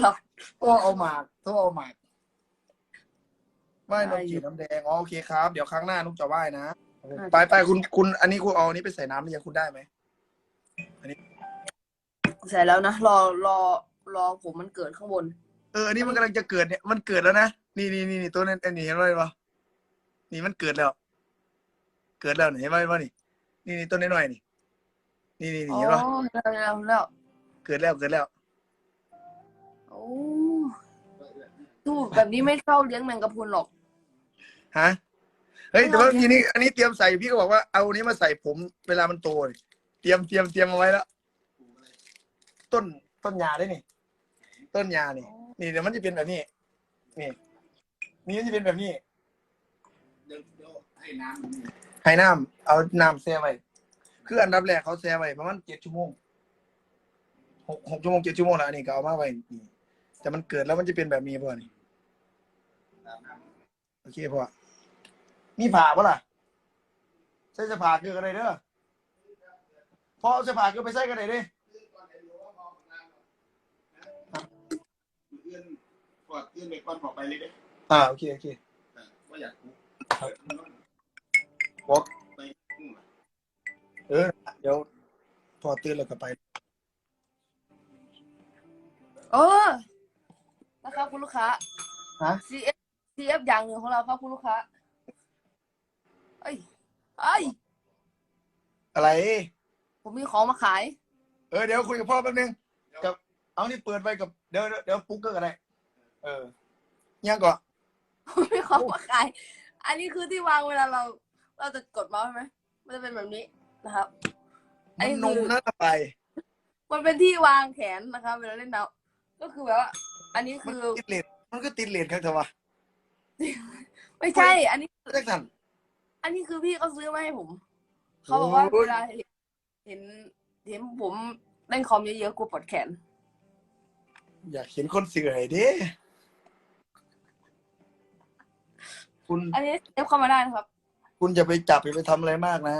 หรอกโทรเอาหมากโทรเอาหมากว่ายนกจีบน้ำแดงอ๋อโอเคครับ เดี๋ยวครั้งหน้านุกจะว่ายนะไปไปคุณคุณอันนี้คุณเอาอันนี้ไปใส่น้ำหรือยังคุณได้ไหมใส่แล้วนะ รอรอรอผมมันเกิดข้างบน เอออันนี้มันกำลังจะเกิดเนี่ยมันเกิดแล้วนะนี่นี่นี่นี่ตัวนั้นอันนี้เห็นไหมวะนี่มันเกิดแล้ว เกิดแล้วนี่เห็นไหมวะนี่นี่นี่ต้นน้อยๆนี่ นี่นี่อ๋นี่อเห็นปะแล้วแล้วแล้วเกิดแล้วเกิดแล้ว โอ้ดูแบบนี้ไม่เข้าเลี้ยงแมงกะพรุนหรอก ฮะ เฮ้ยแต่ว่าไม่เอาทีนี้ อันนี้เตรียมใส่พี่ก็บอกว่าเอาอันนี้มาใส่ผมเวลามันโตนี่เตรียมเตรียมเตรียมเอาไว้แล้ว ต้นต้นยาได้นี่ ต้นยานี่ นี่เดี๋ยวมันจะเป็นแบบนี้ นี่ นี่มันจะเป็นแบบนี้ เดี๋ยวเดี๋ยวให้น้ำมันนี่ให้น้ำเอาน้ำแช่ไว้ คืออันดับแรกเขาแช่ไว้ประมาณเจ็ดชั่วโมงหกหกชั่วโมงเจ็ดชั่วโมงแล้วอันนี้ก็เอามาไว้นี่ แต่มันเกิดแล้วมันจะเป็นแบบนี้พ่อนี่น้ำน้โอเคพ่อมีผ่าปะล่ะใส่เสผ่าคืออะไรเด้อพ่อเอาเสผ่าคือไปใส่กันไหนดิำก่อนไอ้หลวงเอาน้ำนะเอื้อนกอดเอื้อนไปก่อนบอกไปเลยเด้อ่าโอเคโอเคเออว่าอยากกูมันต้องบอกไปนู่นน่ะเออเดี๋ยวพอตื่นแล้วก็ไป เออ นะครับคุณลูกค้า ฮะ CF CF อย่างหนึ่งของเราครับคุณลูกค้าเอ้ยเอ้ย อะไร ผมมีของมาขาย เออเดี๋ยวคุยกับพ่อแป๊บนึงกับ เอานี่เปิดไว้กับเดี๋ยวเดี๋ยวเดี๋ยวปุ๊กเกอร์อะไรเออยังก่อนผมมีของมาขาย อันนี้คือที่วางเวลาเรา เราจะกดเมาส์ใช่ไหมมันจะเป็นแบบนี้นะครับ ไอ้มันคืนอมน่าไป มันเป็นที่วางแขนนะครับเวลาเล่นเนาก็คือแบบว่า อันนี้มันคือติดเลดมันก็ติดเลดครับเถอะวะไม่ใช่ อันนี้แจ็คสันอันนี้คือพี่เขาซื้อมาให้ผม เขาบอกว่าโอ้ย เวลาเห็นเห็นเห็นผมเล่นคอมเยอะๆกลัวปวดแขน อยากเห็นคนเสื่อยดิคุณอันนี้เอฟเข้ามาได้นะครับ คุณอย่าไปจับอย่าไปทำอะไรมากนะ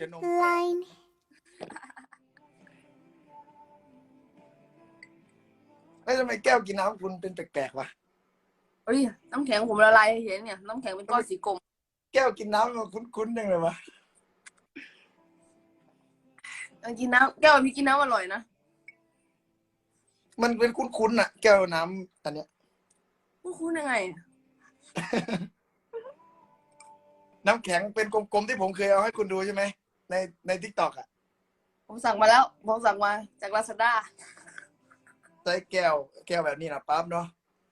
จะนม Line เอ้ยทำไมแก้วกินน้ำคุณเป็นแปลกๆวะเอ้ยน้ำแข็งผมละลายให้เห็นเนี่ย น้ำแข็งเป็นก้อนสีกลมแก้วกินน้ำมันคุ้นๆยังเลยวะเออกินน้ำแก้วพี่กินน้ำอร่อยนะมันเป็นคุ้นๆน่ะ แก้วน้ำอันเนี้ยคุณคุณยังไง น้ำแข็งเป็นกลมๆที่ผมเคยเอาให้คุณดูใช่ไหมในในทิกตอกอะ ผมสั่งมาแล้วผมสั่งมาจากลาซาด้า ใส่แก้ว แก้วแบบนี้นะปั๊บเนาะ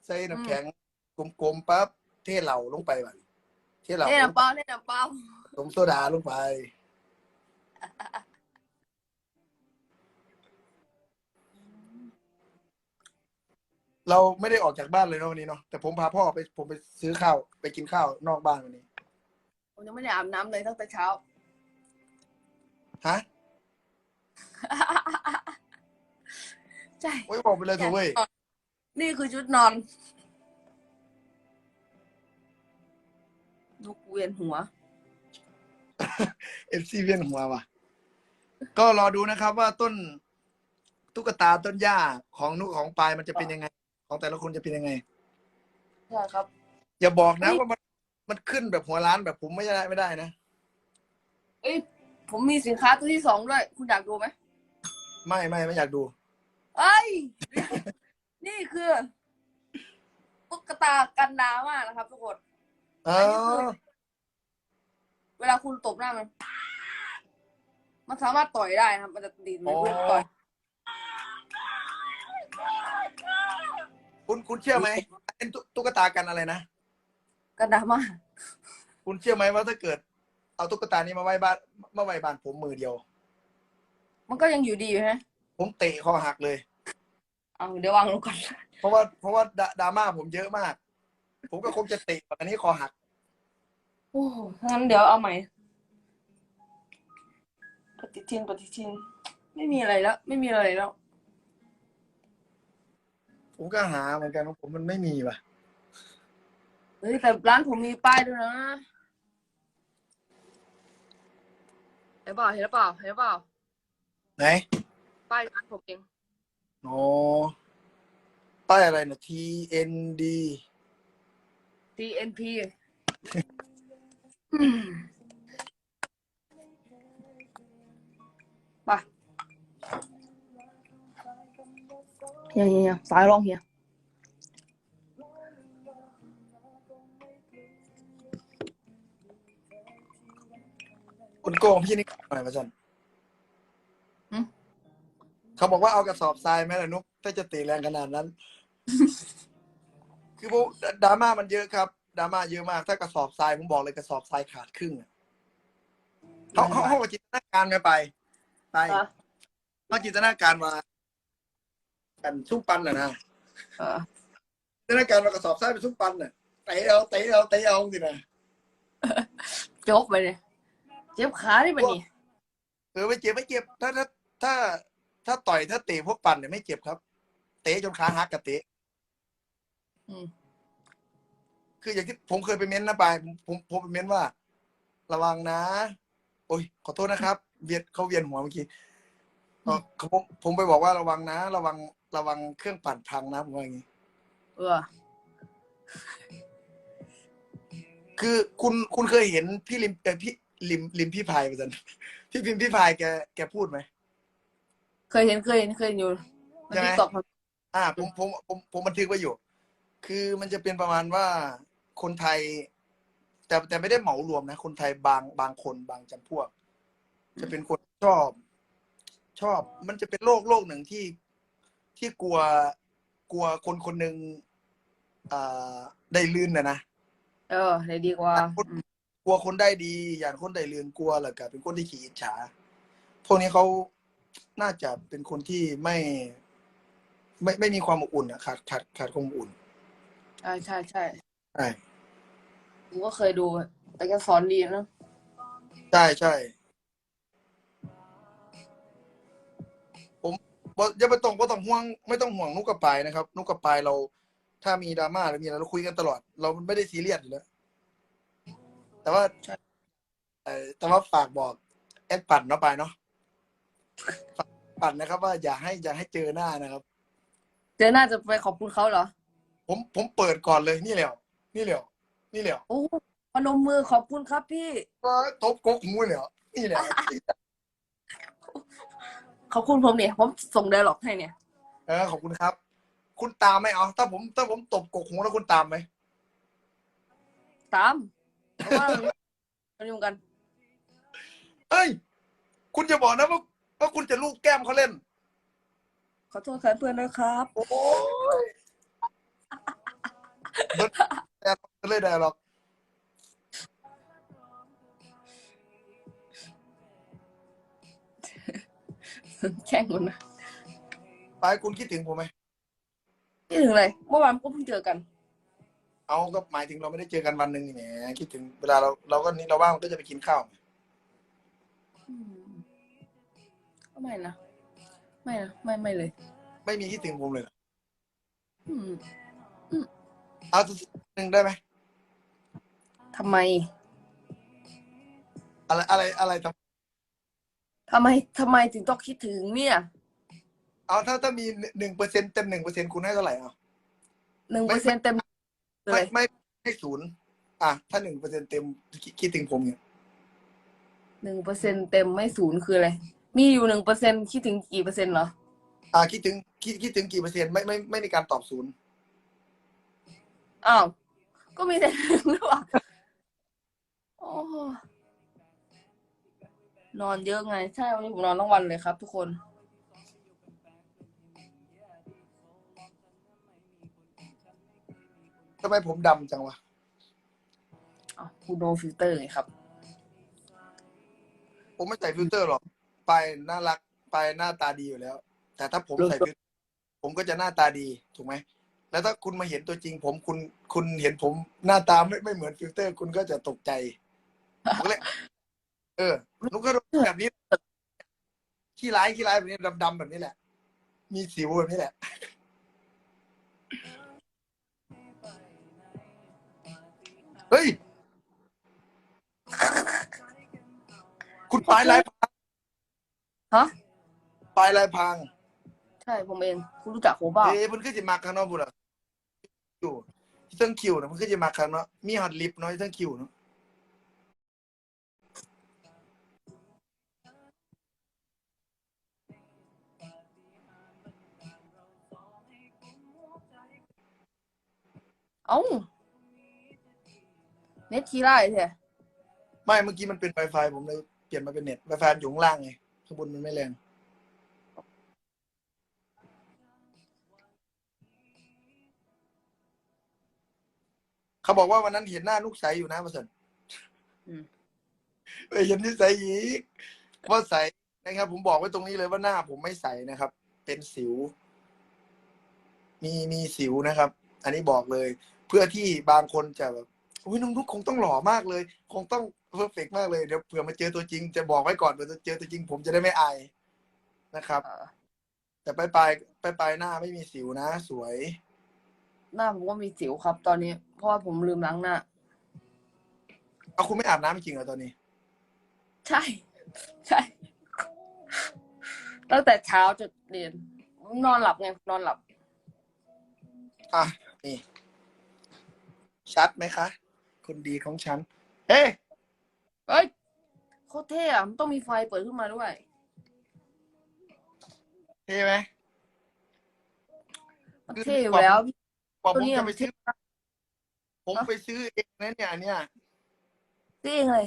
ใส่น้ำแข็งกลมๆปั๊บเทเหล่าลงไปบัดเทเหล่าเล่นน้ำเปล่าเล่นน้ำเปล่าผงโซดาลงไป เราไม่ได้ออกจากบ้านเลยเนาะวันนี้เนาะแต่ผมพาพ่อไปผมไปซื้อข้าวไปกินข้าวนอกบ้านวันนี้ผมยังไม่ได้อาบน้ำเลยตั้งแต่เช้า ฮะ ใช่โอ้ยบอกไปเลยเถอะเว้ยนี่คือชุดนอนลูกเวียนหัว เอฟซีเวียนหัวว่ะ ก็รอดูนะครับว่าต้นตุ๊กตาต้นหญ้าของนุกของปลายมันจะเป็นยังไง ของแต่ละคนจะเป็นยังไง ใช่ครับ อย่าบอกนะเฮ้ยว่ามันมันขึ้นแบบหัวล้านแบบผมไม่ได้ไม่ได้นะ เอ้ยผมมีสินค้าตัวที่สองด้วย คุณอยากดูไหม ไม่ไม่ไม่อยากดู เอ้ย นี่คือตุ๊กตากันน้ำอะนะครับทุกคนเออเวลาคุณตบหน้ามัน มันสามารถต่อยได้นะครับ มันจะดีดเหมือนคุณต่อยคุณคุณเชื่อไหมเป็นตุ๊ตุ๊กตากันอะไรนะ กันน้ำมากคุณเชื่อไหมว่าถ้าเกิด เอาตุ๊กตานี้มาไว้บ้านมาไว้บ้านผมมือเดียว มันก็ยังอยู่ดีอยู่ฮะผมเตะคอหักเลย เอาเดี๋ยววางลงก่อน เพราะว่าเพราะว่าดราดราม่าผมเยอะมาก ผมก็คงจะเตะแบบอันนี้คอหัก โอ้โหงั้นเดี๋ยวเอาใหม่ ปฏิทินปฏิทิน ไม่มีอะไรแล้ว ไม่มีอะไรแล้ว ผมก็หาเหมือนกันว่าผมมันไม่มีว่ะ เฮ้ย แต่ร้านผมมีป้ายด้วยนะเห็นเปล่าเห็นหรือเปล่าเห็นหรือเปล่าไหน ป้ายร้านผมเอง โอ้ป้ายอะไรนะ TND TNP ไปเฮียเฮียเฮียสายร้องเฮียคุณโกงพี่นี่หน่อยมาจันหึ เขาบอกว่าเอากระสอบทรายไหมล่ะนุ๊กถ้าจะตีแรงขนาดนั้น คือพวกดราม่ามันเยอะครับดราม่าเยอะมาก ถ้ากระสอบทรายผมบอกเลยกระสอบทรายขาดครึ่งอะเขาเขาเขาจินตนาการไงไปไปอะเขาจินตนาการมากันซุปปันน่ะนะเออจินตนาการมากระสอบทรายเป็นซุปปันน่ะเตะเอาเตะเอาเตะเอาสินะโจกไปเลยเจ็บขาได้ปะนี่เออไม่เจ็บไม่เจ็บถ้าถ้าถ้า ถ้าต่อยถ้าเตะพวกปั่นเนี่ยไม่เจ็บครับ เตะจนขาหักกับเตะอืมคืออย่างที่ผมเคยไปเม้นต์นะไปผมผมผมไปเม้นต์ว่า ระวังนะ โอ้ยขอโทษนะครับ เวียนเขาเวียนหัวเมื่อกี้เอ่อเขาผมผมไปบอกว่าระวังนะ ระวังระวังเครื่องปั่นพังนะผมว่าอย่างนี้ เออคือคุณคุณเคยเห็นพี่ลิมเออพี่ลิมลิมพี่พายไปสันพี่พิมพ์พี่พายแกแกพูดไหม เคยเห็นเคยเห็นเคยเห็นอยู่มันใช่ไหม ที่ตอกอ่าผมผมผมผมบันทึกไว้อยู่ คือมันจะเป็นประมาณว่าคนไทย แต่แต่ไม่ได้เหมารวมนะ คนไทยบางบางคนบางจำพวก จะเป็นคนชอบ ชอบ มันจะเป็นโรคโรคหนึ่งที่ที่กลัวกลัวคนคนหนึ่งอ่าได้ลื่นนะนะ เออได้ดีกว่าอืมกลัวคนได้ดี อย่างคนได้ลื่นกลัวแหละกับเป็นคนที่ขี้อิจฉาพวกนี้เขา น่าจะเป็นคนที่ไม่ ไม่ไม่มีความอบอุ่นอะขาดขาดขาดความอบอุ่นใช่ใช่ใช่ใช่ผมก็เคยดู แต่แกสอนดีนะใช่ใช่ผมบ่อย่าไปต้องบ่ต้องห่วง ไม่ต้องห่วงนุกกระปายนะครับ นุกกระปายเรา ถ้ามีดราม่าหรือมีอะไรเราคุยกันตลอด เราไม่ได้ซีเรียสอยู่แล้วแต่ว่าเอ่อแต่ว่าฝากบอกแอดปั่นเนาะไปายเนาะฝาก ปั่นนะครับ ว่าอย่าให้อย่าให้เจอหน้านะครับ เจอหน้าจะไปขอบคุณเขาเหรอ ผมผมเปิดก่อนเลยนี่แหละนี่แหละนี่แหละโอ้พนมมือขอบคุณครับพี่ก็ตบกกหูเลยนี่แหละขอบคุณผมเนี่ยผมส่งไดร์ล็อกให้เนี่ยเออขอบคุณครับ คุณตามไหมเอาถ้าผมถ้าผมตบกกหูแล้วคุณตามไหมตามเพราะว่ามันอยู่กันเอ้ย คุณจะบอกนะว่า ว่าคุณจะลูกแก้มเขาเล่น ขอโทษแทนเพื่อนนะครับโอ้ยเบิร์ดแต่เลยได้หรอกแข่งกันนะไปคุณคิดถึงผมไหมนี่ถึงเลยเมื่อวานก็เพิ่งเจอกัน เอาก็หมายถึงเราไม่ได้เจอกันวันหนึ่งนี่แหมคิดถึงเวลาเราเราก็นี่เราว่างก็จะไปกินข้าวอืมก็ ไม่นะ ไม่นะ ไม่ไม่เลย ไม่มีคิดถึงผมเลยเหรออืมเอาสักหนึ่งได้ไหมทำไม อะไรอะไรอะไรทำทำไมทำไมถึงต้องคิดถึงเนี่ยเอาถ้าถ้ามีหนึ่งเปอร์เซ็นเต็มหนึ่งเปอร์เซ็นคุณให้เท่าไหร่เอาหนึ่งเปอร์เซ็นเต็มเลไม่ยไม่ให้ศูนย์อะถ้าหนึ่งเปอร์เซ็นเต็มคิดคิดถึงผมเนี่ยหนึ่งเปอร์เซ็นเต็มไม่ศูนย์คืออะไร มีอยู่หนึ่งเปอร์เซ็นคิดถึงกี่เปอร์เซ็นต์เหรอ อ่าคิดถึงคิดคิดถึงกี่เปอร์เซ็นต์ไม่ไม่ไม่มีการตอบศูนย์อ้าว ก็มีแต่หนึ่งหรือเปล่าโอ้นอนเยอะไง ใช่ วันนี้ผมนอนทั้งวันเลยครับ ทุกคน ทำไมผมดำจังวะ อ้าวกูโดนฟิลเตอร์ไงครับ ผมไม่ใส่ฟิลเตอร์หรอก ไปน่ารักไปหน้าตาดีอยู่แล้ว แต่ถ้าผมใส่ฟิลเตอร์ผมก็จะหน้าตาดีถูกไหมแล้วถ้าคุณมาเห็นตัวจริง ผมคุณคุณเห็นผมหน้าตาไม่ไม่เหมือนฟิลเตอร์ คุณก็จะตกใจผมก็เลยเออนุกก็แบบนี้ขี้ร้ายขี้ร้ายแบบนี้ดำๆแบบนี้แหละ มีสิวแบบนี้แหละเฮ้ย คุณปลายลายพร ฮะ ปลายลายพรางใช่ช่ผมเองคุณรู้จักผมเปล่าเอ้ยเพิ่นคือสิมาข้างนอกบุล่ะอยู่ที่เทั้งคิวนะเพิ่นคือสิมาข้างนอกมีฮอตลิฟต์เนาะที่เทั้งคิวเนาะเอ้าเน็ตทีไรแท้ไม่เมื่อกี้มันเป็น Wi-Fi ผมเลยเปลี่ยนมาเป็นเน็ต Wi-Fi อยู่ข้างล่างไง ข้างบนมันไม่แรง เขาบอกว่าวันนั้นเห็นหน้าลูกใสอยู่นะประเสริฐอืมเอ้ยเห็นที่ใสอีกว่าใสนะครับ ผมบอกไว้ตรงนี้เลยว่าหน้าผมไม่ใสนะครับ เป็นสิว มีมีสิวนะครับ อันนี้บอกเลย เพื่อที่บางคนจะแบบ อุ้ยน้องนุ๊กคงต้องหล่อมากเลย คงต้องเพอร์เฟกมากเลยเดี๋ยวเผื่อมาเจอตัวจริง จะบอกไว้ก่อนเผื่อจะเจอตัวจริง ผมจะได้ไม่อายนะครับเออแต่ปลายปลายปลายปลายหน้าไม่มีสิวนะ สวย หน้าผมก็มีสิวครับ ตอนนี้ เพราะว่าผมลืมล้างหน้า เอาคุณไม่อาบน้ำจริงเหรอตอนนี้ ใช่ ใช่ ตั้งแต่เช้าจนเรียน นอนหลับไงนอนหลับ อะ นี่ ชัดไหมคะ คนดีของฉัน เฮ้ยเอ้ยโคตรเท่อะมันต้องมีไฟเปิดขึ้นมาด้วย เท่ไหมมันเท่อยู่แล้วพี่กว่าตัวผมนี้จะไปซื้อมันผมไปซื้อเองนะเนี่ย เนี่ยเท่เลย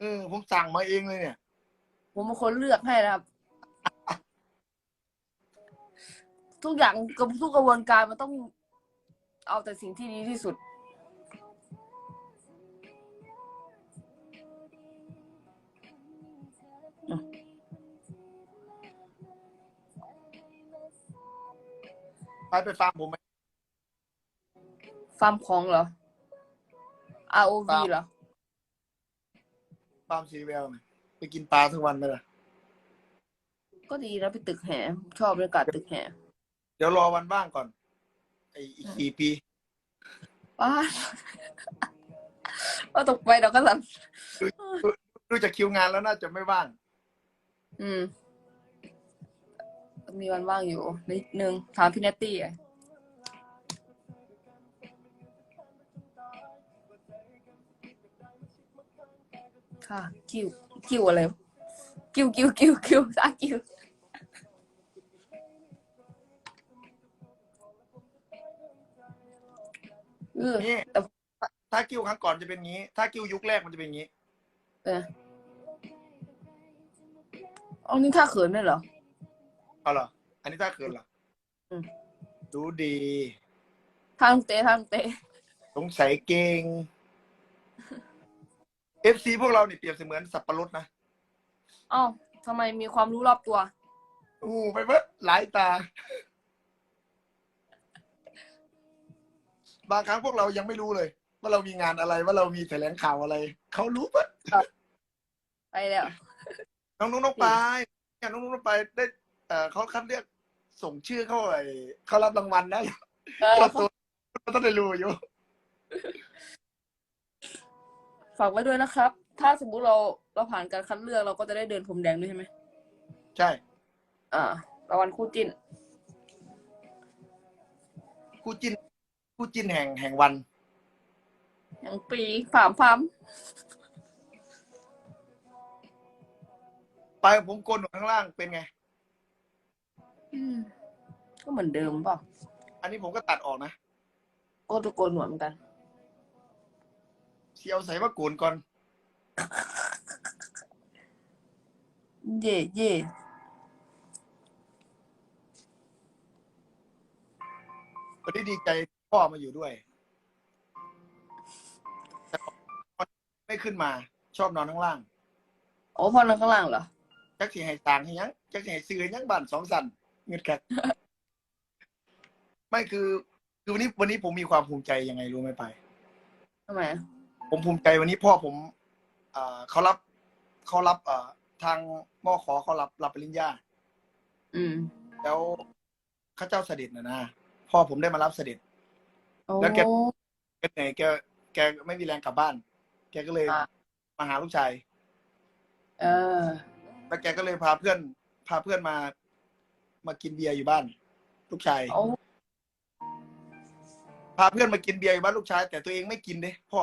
เออผมสั่งมาเองเลยเนี่ย ผมเป็นคนเลือกให้นะครับ ทุกอย่างกับทุกกระบวนการมันต้องเอาแต่สิ่งที่ดีที่สุด ไปไปฟาร์มผมไหม ฟาร์มของเหรอ ROV เหรอ ฟาร์มซีแวลไหมไปกินปลาทุกวันไหมล่ะ ก็ดีนะไปตึกแหชอบบรรยากาศตึกแหเดี๋ยวรอวันบ้างก่อนไออีกสี่ปีว้าว่าตกไปเราก็สั่นดูจากคิวงานแล้วน่าจะไม่ว่าง อืม มีวันว่างอยู่ นิดนึงถามพี่เนตตี้อะค่ะ คิว คิวอะไรวะคิว คิว คิว คิวสาคิว เออนี่ แต่ถ้าคิวครั้งก่อนจะเป็นงี้ ถ้าคิวยุคแรกมันจะเป็นงี้ เออเอานี่ท่าเขินด้วยเหรอ เอาเหรอ อันนี้ถ้าเขินเหรออืม ดูดี ทางเตะทางเตะสงสัยเก่งเอฟซีพวกเราเนี่ยเปรียบเสมือนสับปะรดนะเอ้าทำไมมีความรู้รอบตัว อู้ไปเบิดหลายตา บางครั้งพวกเรายังไม่รู้เลย ว่าเรามีงานอะไรว่าเรามีแถลงข่าวอะไร เขารู้ปะ ไปแล้วน้องนุ๊กน้องปายเนี่ยน้องนุ๊กน้องปายได้เอ่อเขาคัดเลือกส่งชื่อเข้าไปเขารับรางวัลนะเออเราตัวเราต้องได้รู้อยู่ ฝากไว้ด้วยนะครับ ถ้าสมมุติเราเราผ่านการคัดเลือกเราก็จะได้เดินพรมแดงด้วยใช่ไหมใช่ อ่ารางวัลคู่จิ้น คู่จิ้น คู่จิ้นแห่งแห่งวัน อย่างปีฝามฟามไปผมโกนหนวดข้างล่างเป็นไง อืมก็เหมือนเดิมเปล่าอันนี้ผมก็ตัดออกนะก็ตะโกนหนวดเหมือนกันเสียวใส่ว่าโกนก่อน เย่เย่วันนี้ดีใจพ่อมาอยู่ด้วยแต่ไม่ขึ้นมา ชอบนอนข้างล่าง โอ้พอนอนข้างล่างเหรอ จักสิให้ต่างให้หยังจักสิให้ซื้อให้หยังบ้านสองสัน เงินแขกไม่คือคือวันนี้วันนี้ผมมีความภูมิใจยังไงรู้ไหมไป ทำไมอะผมภูมิใจวันนี้พ่อผมอ่าเขารับเขารับอ่าทางมอขอเขารับรับปริญญา อืมแล้วข้าเจ้าเสด็จนะนะพ่อผมได้มารับเสด็จโอ้แล้วแก แกเหนื่อยแกแกไม่มีแรงกลับบ้าน แกก็เลยอะมาหาลูกชาย เออ แล้วแกก็เลยพาเพื่อน พาเพื่อนมา มากินเบียร์อยู่บ้าน ลูกชายเอาพาเพื่อนมากินเบียร์อยู่บ้านลูกชาย แต่ตัวเองไม่กินเด้พ่อ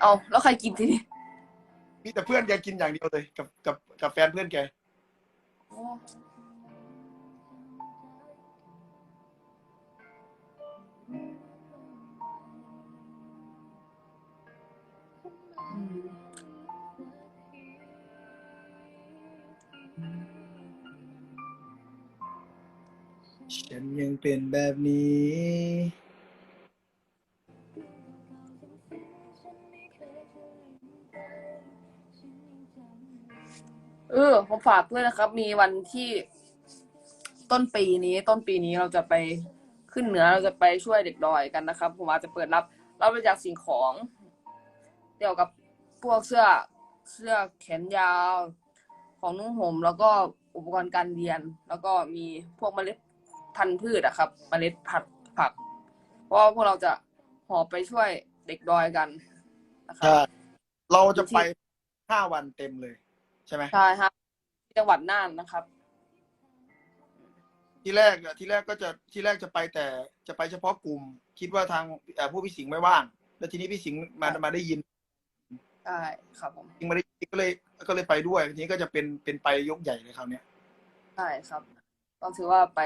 เอาแล้วใครกินทีนี้มีแต่เพื่อนแกกินอย่างเดียวเลยกับกับกับแฟนเพื่อนแกอืม ฉันยังเป็นแบบนี้ เออผมฝากด้วยนะครับ มีวันที่ต้นปีนี้ต้นปีนี้เราจะไปขึ้นเหนือเราจะไปช่วยเด็กดอยกันนะครับ ผมอาจจะเปิดรับรับบริจาคสิ่งของเกี่ยวกับพวกเสื้อเสื้อแขนยาว ของนุ่งห่มแล้วก็อุปกรณ์การเรียน แล้วก็มีพวกเมล็ด พันธุ์พืชอะครับเมล็ดผักผัก เพราะว่าพวกเราจะหอบไปช่วยเด็กดอยกันนะครัใช่บเราจะไปห้าวันเต็มเลย ใช่ไหมใช่ฮะที่จังหวัดน่านนะครับ ที่แรกอะที่แรกก็จะที่แรกจะไปแต่จะไปเฉพาะกลุ่ม คิดว่าทางเอ่อผู้พี่สิงห์ไม่ว่าง แล้วทีนี้พี่สิงห์มามาได้ยินใช่ครับผมสิงห์มาได้ยินก็เลยก็เลยไปด้วยทีนี้ก็จะเป็นเป็นไปยกใหญ่เลยคราวเนี้ย ใช่ครับก็ถือว่าไป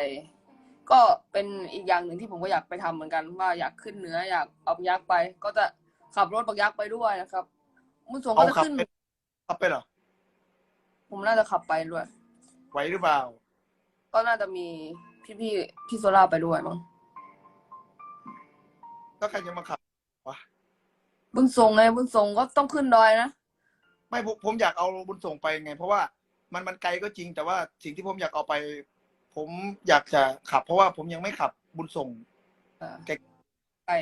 ก็เป็นอีกอย่างหนึ่งที่ผมก็อยากไปทำเหมือนกันว่าอยากขึ้นเหนืออยากเอายักษ์ไป ก็จะขับรถปักยักษ์ไปด้วยนะครับ มุสงเอาก็จะขับขึ้นไปขับไปเหรอผมน่าจะขับไปด้วยไหวหรือเปล่า ก็น่าจะมีพี่พี่ๆพี่โซล่าไปด้วยมั้งก็ใครจะมาขับบุญทรงไงบุญทรงก็ต้องขึ้นดอยนะไม่ผมผมอยากเอาบุญส่งไปไง เพราะว่ามันมันไกลก็จริงแต่ว่าสิ่งที่ผมอยากเอาไป ผมอยากจะขับ เพราะว่าผมยังไม่ขับบุญส่งอ่าไกลไป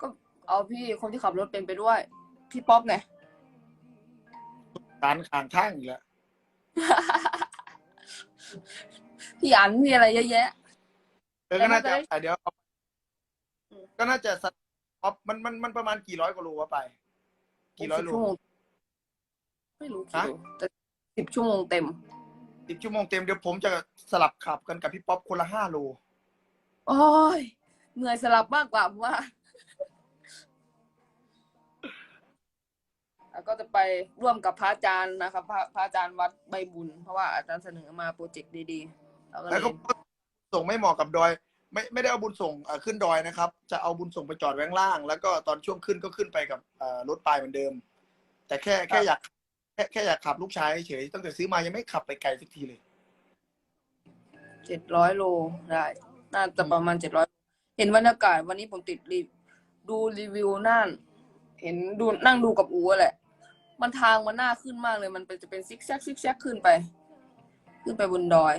ก็เอาพี่คนที่ขับรถเป็นไปด้วย พี่ป๊อปไง ร้านข้างข้างอีกแล้ว พี่อันพี่อะไรเยอะแยะ เออก็น่าจะแต่น่าจะได้ อะเดี๋ยวเอาอืมก็น่าจะสักอ๊อฟมันมันมันประมาณกี่ร้อยกว่าโลวะไป กี่ร้อยโล สิบชั่วโมงไม่รู้กี่ฮะ โลแต่สิบชั่วโมงเต็ม สิบชั่วโมงเต็มเดี๋ยวผมจะสลับขับกันกับพี่ป๊อปคนละห้าโล โอ้ยเหนื่อยสลับมากกว่าผมว่าแล้วก็จะไปร่วมกับพระอาจารย์นะครับพระพระอาจารย์วัดใบบุญ เพราะว่าอาจารย์เสนอมาโปรเจกต์ดีๆเราก็เลแล้วยก็ส่งไม่เหมาะกับดอย ไม่ไม่ได้เอาบุญส่งเอ่อขึ้นดอยนะครับ จะเอาบุญส่งไปจอดแว้างล่าง แล้วก็ตอนช่วงขึ้นก็ขึ้นไปกับเอ่อรถปลายเหมือนเดิม แต่แค่แค่อยาก แค่แค่อยากขับลูกชายเฉยตั้งแต่ซื้อมายังไม่ขับไปไกลสักทีเลย เจ็ดร้อยโลได้ น่าจะประมาณเจ็ดร้อยเห็นบรรยากาศวันนี้ผมติดรีดูรีวิวน่าน เห็นดูนั่งดูกับอู๋แหละ มันทางมันน่าขึ้นมากเลย มันเป็นจะเป็นซิกแซกซิกแซกขึ้นไป ขึ้นไปบนดอย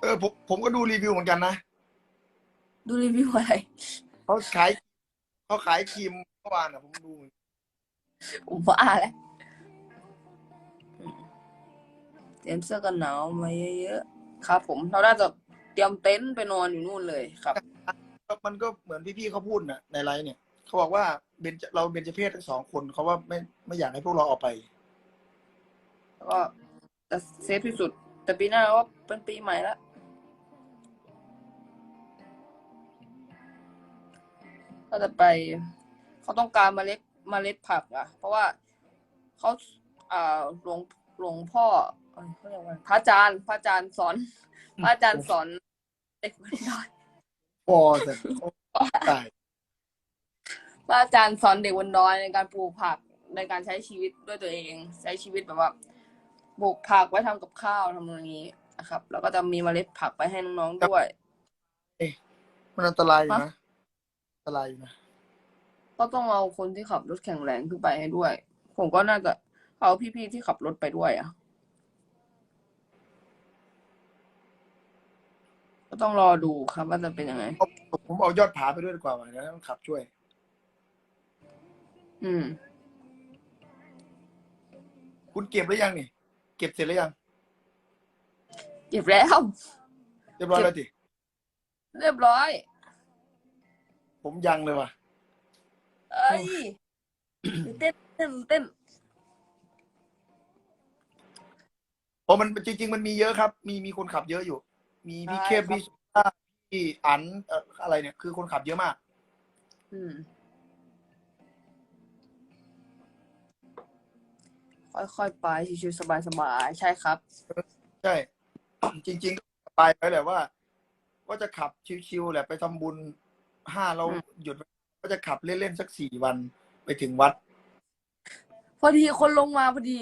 เออผมผมก็ดูรีวิวเหมือนกันนะดูรีวิวอะไร เขาขายเขาขายครีมเมื่อวานอะผมดู ผมว่าแล้ว เตรียมเสื้อกันหนาวมาเยอะๆครับ ผมเราน่าจะเตรียมเต็นท์ไปนอนอยู่นู่นเลยครับก็มันก็เหมือนพี่ๆเขาพูดนะในไลน์เนี่ยเขาบอกว่าเบนเราเบนจเพศทั้งสองคนเขาว่าไม่ไม่อยากให้พวกเราออกไป แล้วก็จะเซฟที่สุด แต่ปีหน้าก็เป็นปีใหม่แล้วก็จะไปเขาต้องการเมล็ดเมล็ดผักอะ เพราะว่าเขาอ่าหลวงหลวงพ่อ เอ้ยเขาเรียกว่าพระอาจารย์ พระอาจารย์สอนพระอาจารย์สอนเด็กไม่ได้พอแต่ตายพระอาจารย์สอนเด็กบนดอยในการปลูกผักในการใช้ชีวิตด้วยตัวเอง ใช้ชีวิตแบบว่าปลูกผักไว้ทำกับข้าวทำอย่างนี้นะครับ แล้วก็จะมีเมล็ดผักไปให้น้องๆด้วยมันอันตรายอยู่นะอันตรายอยู่นะก็ต้องเอาคนที่ขับรถแข็งแรงขึ้นไปให้ด้วย ผมก็น่าจะเอาพี่ๆที่ขับรถไปด้วยอะ ก็ต้องรอดูครับว่าจะเป็นยังไง ผมเอายอดผาไปด้วยดีกว่าว่ะเดี๋ยวให้มันขับช่วย อืม คุณเก็บหรือยังนี่ เก็บเสร็จหรือยัง เก็บแล้ว เรียบร้อยแล้วจิเรียบร้อย ผมยังเลยว่ะ เอ้ยเต้นเต้นเต้นราะมันจริง ๆ มันมีเยอะครับ มีมีคนขับเยอะอยู่ มีพี่ใช่เข้มครับ พี่สุชาติพี่อันเอ่ออะไรเนี่ย คือคนขับเยอะมาก อืม ค่อยๆไปชิวๆสบายๆใช่ครับ ใช่ จริงๆก็ไปไปแหละว่า ว่าจะขับชิวๆแหละไปทำบุญห้าเราอืม หยุดก็จะขับเล่นๆสักสี่วันไปถึงวัด พอดีคนลงมาพอดี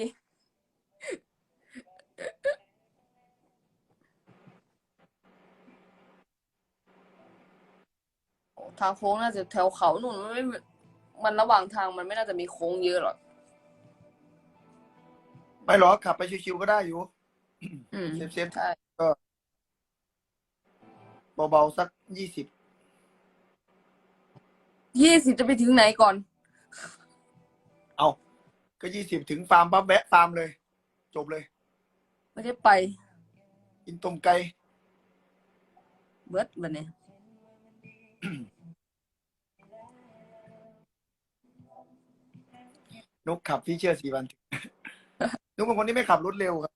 โอ้ ทางโค้งน่าจะแถวเขาหนุนมันไม่ มันระหว่างทางมันไม่น่าจะมีโค้งเยอะหรอก ไม่หรอกขับไปชิวๆก็ได้อยู่อืมเซฟใช่ๆเบาๆสักยี่สิบยี่สิบจะไปถึงไหนก่อน เอาก็ยี่สิบถึงฟาร์มปั๊บแวะฟาร์มเลย จบเลยไม่ได้ไปกินต้มไก่เบิร์ดแบบนี้ นุกขับฟีเจอร์สี่วันนุกเป็นคนที่ไม่ขับรถเร็วครับ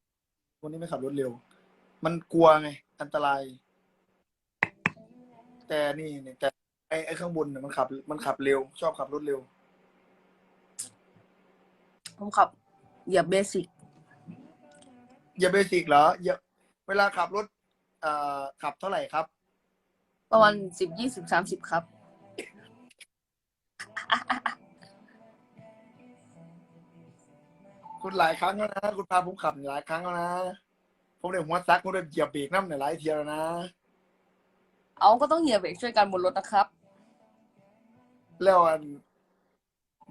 คนที่ไม่ขับรถเร็ว มันกลัวไง อันตราย แต่นี่เนี่ยแต่ไอ้ไอ้ข้างบนเนี่ยมันขับ มันขับเร็ว ชอบขับรถเร็ว ผมขับเหยียบเบสิกอย่าเบสิกเหรออย่าเวลาขับรถเอ่อขับเท่าไหร่ครับ ประมาณสิบยี่สิบสามสิบครับ คุณหลายครั้งแล้วนะ คุณพาผมขับหลายครั้งแล้วนะ ผมเลยหัวซักผมเลยเหยียบเบรกน้ำเนี่ยหลายเทียวแล้วนะ เอาก็ต้องเหยียบเบรกช่วยกันบนรถนะครับ แล้วอัน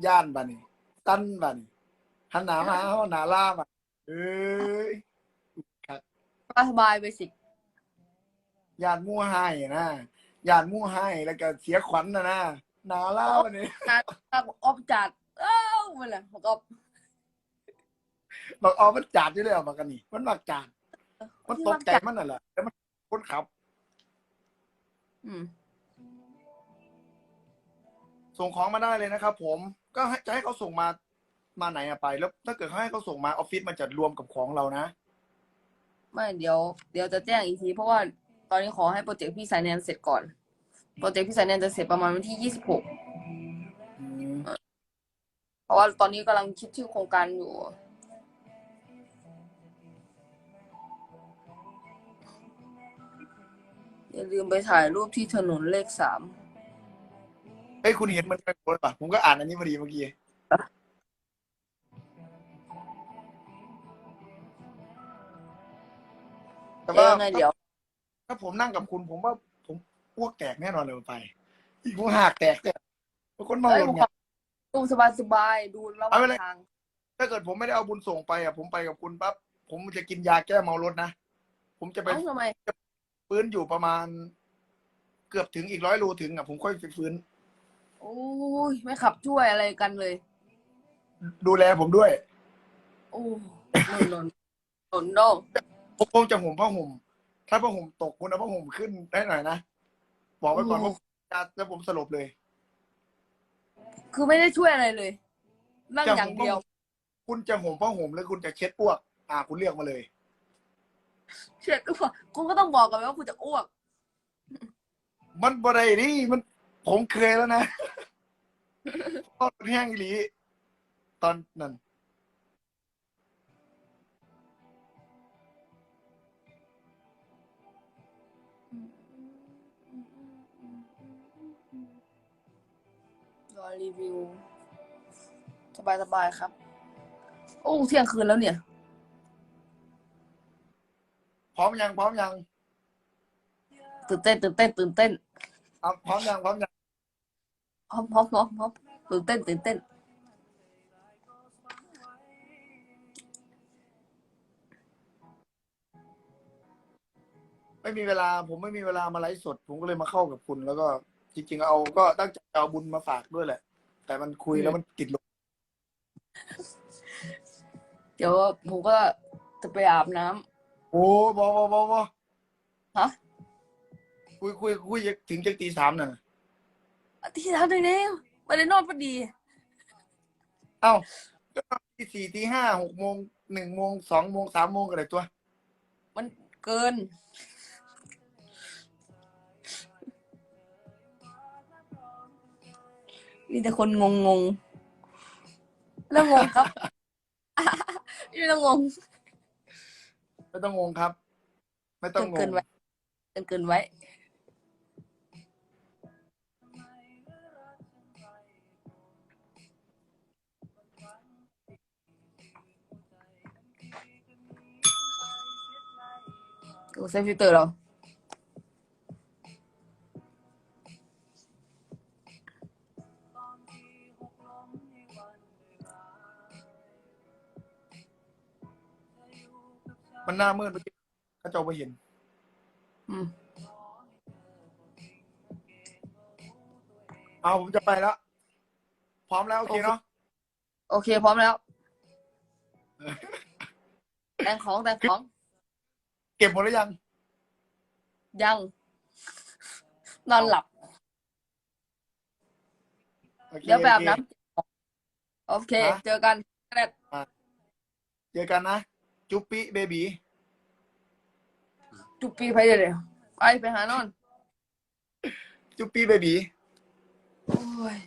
ย่านบัดนี่ตั้นบัดนี่หันหนามาเอาหนาล่ามาเอ้ยสบายเบสิกย่านมู่ไห้นะย่านมู่ไห้แล้วก็เสียขวัญนะนะหนาล่าบัดนี่งานออฟจัด เอ้ามันแหละผมก็ บอกเอามันจัดอยู่เลยมันกันนี่ มันมักจัดมันตกใจมันน่ะแหละแล้วมันคนขับ อืม ส่งของมาได้เลยนะครับผมก็ให้จะให้เขาส่งมามาไหนอะไป แล้ว ถ้าเกิดเขาให้เขาส่งมาออฟฟิศมันจะรวมกับของเรานะ ไม่เดี๋ยว เดี๋ยวจะแจ้งอีกที เพราะว่าตอนนี้ขอให้โปรเจกต์พี่สายแนนเสร็จก่อน โปรเจกต์พี่สายแนนจะเสร็จประมาณวันที่ยี่สิบหกอืมเพราะว่าตอนนี้กำลังคิดชื่อโครงการอยู่ อย่าลืมไปถ่ายรูปที่ถนนเลขสามเฮ้ยคุณเห็นมันเป็นคนป่ะผมก็อ่านอันนี้พอดีเมื่อกี้แต่เดี๋ยว่าวไงเดี๋ยว ถ้าผมนั่งกับคุณผมว่าผมอ้วกแตกแน่นอนเลยไปอีกผมหักแตกเนี่ยบางคนเมาเอ้ยหผล่มนขไงอดูสบายสบายๆดูระหเอาว่างไปเลย ทาง ถ้าเกิดผมไม่ได้เอาบุญส่งไปอะผมไปกับคุณปั๊บผมจะกินยาแก้เมารถนะผมจะไป เอ้าทำไม ฟื้นอยู่ประมาณ เกือบถึงอีกร้อยโลถึงอะผมค่อยไปฟื้น โอ้ยไม่ขับช่วยอะไรกันเลย ดูแลผมด้วย โอ้นนนนนนผมคงจะห่มผ้าห่ม ถ้าผ้าห่มตกคุณเอาผ้าห่มขึ้นได้หน่อยนะบอกไว้ก่อนว่าจะแล้วผมสลบเลย คือไม่ได้ช่วยอะไรเลยนั่งอย่างเดียว คุณจะห่มผ้าห่มหรือคุณจะเช็ดอ้วก อ่า คุณเลือกมาเลย เช็ดอ้วกคุณก็ต้องบอกกันว่าคุณจะอ้วก มันบะไรนี่มันผมเคยแล้วนะตอนแห้งอีหลี ตอนนั้นรอรีวิว สบายสบายๆครับ โอ้เที่ยงคืนแล้วเนี่ยพ ร้อมยังพร้อมยังตื่นเต้นตื่นเต้นตื่นเต้นเอาพร้อมยังพร้อมยังพร้อมพร้อมพร้อมพร้อมตื่นเต้นตื่นเต้น ไม่มีเวลา ผมไม่มีเวลามาไลฟ์สด ผมก็เลยมาเข้ากับคุณ แล้วก็จริงๆเอาก็ตั้งใจเอาบุญมาฝากด้วยแหละ แต่มันคุยแล้วมันติดลมเดี๋ยวผมก็จะไปอาบน้ำ โอ้บอบอบอบอฮะคุยคุยคุยถึงจะตีสามน่ะที่ทำได้เนี่ยไม่ได้นอนพอดี เอ้าก็ตีสี่ตีห้าหกโมงหนึ่งโมงสองโมงสามโมงกันเลยตัว มันเกิน มีแต่คนงงงๆแล้วงงครับไม่ต้องงง ไม่ต้องงงครับ ไม่ต้องงเกิง นไว้เกินเกินไว้โอ้ใส่ฟิลเตอร์เหรอ มันหน้ามืดเมื่อกี้เขาเจ้าไปเห็น อืมเอาผมจะไปแล้ว พร้อมแล้วโอเคเนาะโอเค พร้อมแล้ว แต่งของแต่งของ เก็บหมดหรือยัง ยัง นอนหลับ โอเคเดี๋ยวไปอาบโอเคน้ำโอเคฮะเจอกัน เจอกันนะ จุ๊ปปี้เบบีจุบปีไปเดี๋ยวเดี๋ยวไปไปหานอน จุ๊ปปี้เบบี โอ้ย